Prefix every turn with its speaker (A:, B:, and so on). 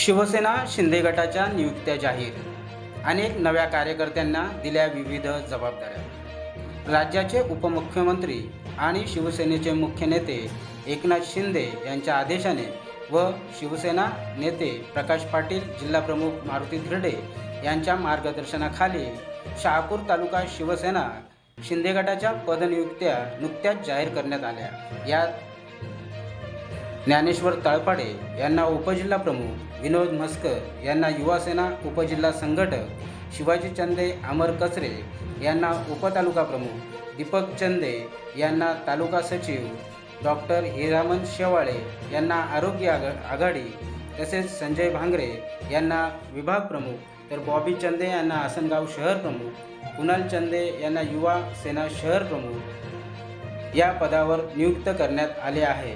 A: शिवसेना शिंदे गटाच्या नियुक्त्या जाहीर अनेक नव्या कार्यकर्त्यांना दिल्या विविध जबाबदाऱ्या. राज्याचे उपमुख्यमंत्री आणि शिवसेनेचे मुख्य नेते एकनाथ शिंदे यांच्या आदेशाने व शिवसेना नेते प्रकाश पाटील जिल्हाप्रमुख मारुती धिरडे यांच्या मार्गदर्शनाखाली शहापूर तालुका शिवसेना शिंदे गटाच्या पदनियुक्त्या नुकत्याच जाहीर करण्यात आल्या. यात ज्ञानेश्वर तळपाडे यांना उपजिल्हा प्रमुख विनोद मस्कर यांना युवासेना उपजिल्हा संघटक शिवाजी चंदे अमर कचरे यांना उपतालुका प्रमुख दीपक चंदे यांना तालुका सचिव डॉक्टर हिरामन शेवाळे यांना आरोग्य आघा आघाडी तसेच संजय भांगरे यांना विभाग प्रमुख तर बॉबी चंदे यांना आसनगाव शहर प्रमुख कुणाल चंदे यांना युवा सेना शहर प्रमुख या पदावर नियुक्त करण्यात आले आहे.